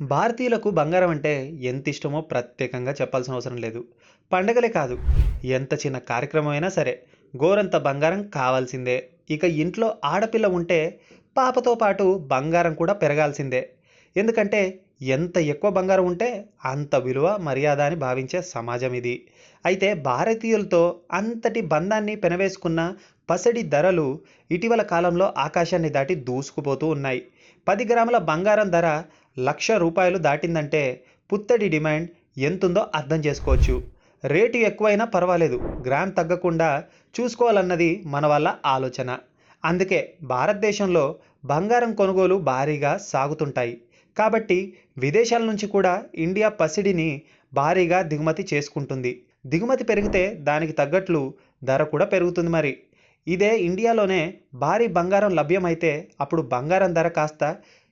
భారతీయులకు బంగారం అంటే ఎంత ఇష్టమో ప్రత్యేకంగా చెప్పాల్సిన అవసరం లేదు. పండగలే కాదు ఎంత చిన్న కార్యక్రమం అయినా సరే గోరంత బంగారం కావాల్సిందే. ఇక ఇంట్లో ఆడపిల్ల ఉంటే పాపతో పాటు బంగారం కూడా పెరగాల్సిందే. ఎందుకంటే ఎంత ఎక్కువ బంగారం ఉంటే అంత విలువ మర్యాద అని భావించే సమాజం ఇది. అయితే భారతీయులతో అంతటి బంధాన్ని పెనవేసుకున్న పసడి ధరలు ఇటీవల కాలంలో ఆకాశాన్ని దాటి దూసుకుపోతూ ఉన్నాయి. పది గ్రాముల బంగారం ధర లక్ష రూపాయలు దాటిందంటే పుత్తడి డిమాండ్ ఎంతుందో అర్థం చేసుకోవచ్చు. రేటు ఎక్కువైనా పర్వాలేదు. గ్రామ్ తగ్గకుండా చూసుకోవాలన్నది మన వల్ల ఆలోచన. అందుకే భారతదేశంలో బంగారం కొనుగోలు భారీగా సాగుతుంటాయి. కాబట్టి విదేశాల నుంచి కూడా ఇండియా పసిడిని భారీగా దిగుమతి చేసుకుంటుంది. దిగుమతి పెరిగితే దానికి తగ్గట్లు ధర కూడా పెరుగుతుంది మరి. ఇదే ఇండియాలోనే భారీ బంగారం లభ్యమైతే అప్పుడు బంగారం ధర కాస్త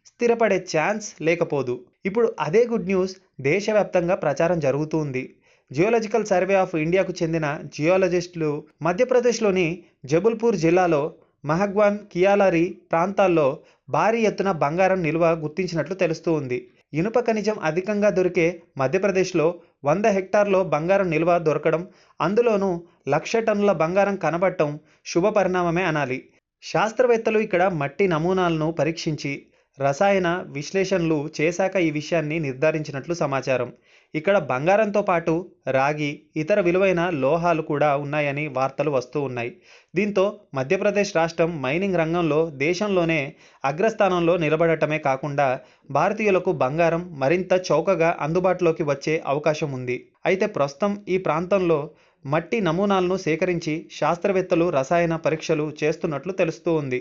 స్థిరపడే ఛాన్స్ లేకపోదు. ఇప్పుడు అదే గుడ్ న్యూస్ దేశవ్యాప్తంగా ప్రచారం జరుగుతూ ఉంది జియోలజికల్ సర్వే ఆఫ్ ఇండియాకు చెందిన జియోలజిస్టులు మధ్యప్రదేశ్లోని జబుల్పూర్ జిల్లాలో మహగ్వాన్ కియాలరి ప్రాంతాల్లో భారీ ఎత్తున బంగారం నిల్వ గుర్తించినట్లు తెలుస్తూ ఉంది ఇనుప ఖనిజం అధికంగా దొరికే మధ్యప్రదేశ్లో వంద హెక్టార్లో బంగారం నిల్వ దొరకడం అందులోనూ లక్ష టన్నుల బంగారం కనబడటం శుభ పరిణామమే అనాలి. శాస్త్రవేత్తలు ఇక్కడ మట్టి నమూనాలను పరీక్షించి రసాయన విశ్లేషణలు చేశాక ఈ విషయాన్ని నిర్ధారించినట్లు సమాచారం. ఇక్కడ బంగారంతో పాటు రాగి ఇతర విలువైన లోహాలు కూడా ఉన్నాయని వార్తలు వస్తూ ఉన్నాయి. దీంతో మధ్యప్రదేశ్ రాష్ట్రం మైనింగ్ రంగంలో దేశంలోనే అగ్రస్థానంలో నిలబడటమే కాకుండా భారతీయులకు బంగారం మరింత చౌకగా అందుబాటులోకి వచ్చే అవకాశం ఉంది. అయితే ప్రస్తుతం ఈ ప్రాంతంలో మట్టి నమూనాలను సేకరించి శాస్త్రవేత్తలు రసాయన పరీక్షలు చేస్తున్నట్లు తెలుస్తూ ఉంది.